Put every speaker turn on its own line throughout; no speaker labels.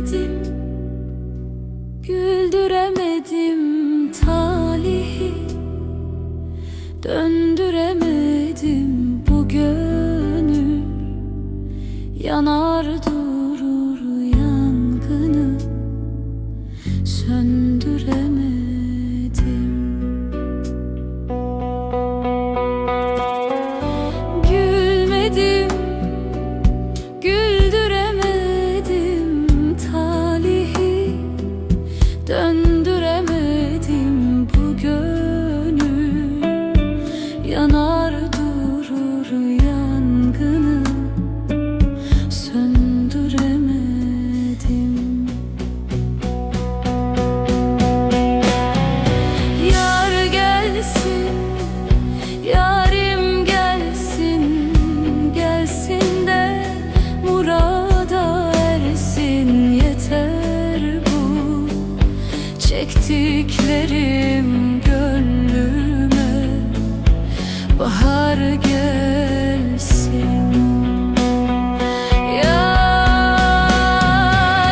güldüremedim Güldüremedim talihi. Döndüremedim bu gönül Yanar durur yangını. Söndüremedim. Çektiklerim gönlüme. Bahar gelsin. Yar,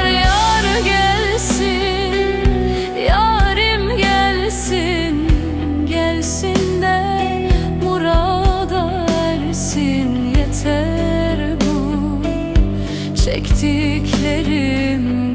yar gelsin. Yarim gelsin. Gelsin de murada ersin. Yeter bu Çektiklerim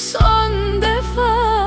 son defa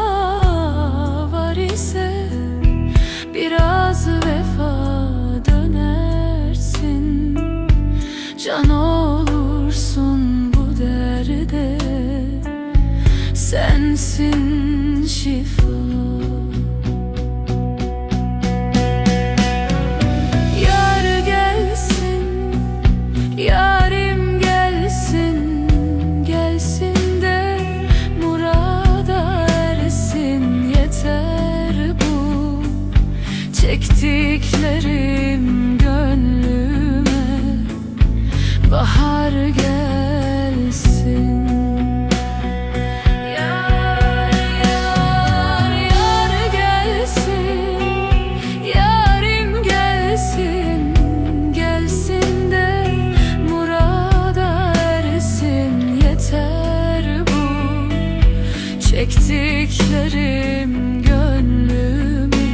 Çektiklerim gönlüme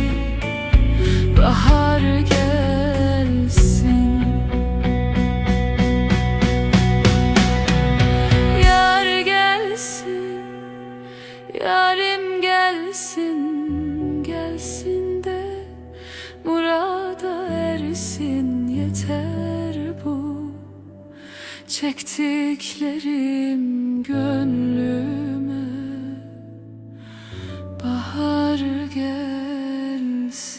bahar gelsin yeter bu. Çektiklerim gönlüme Bahar gelsin.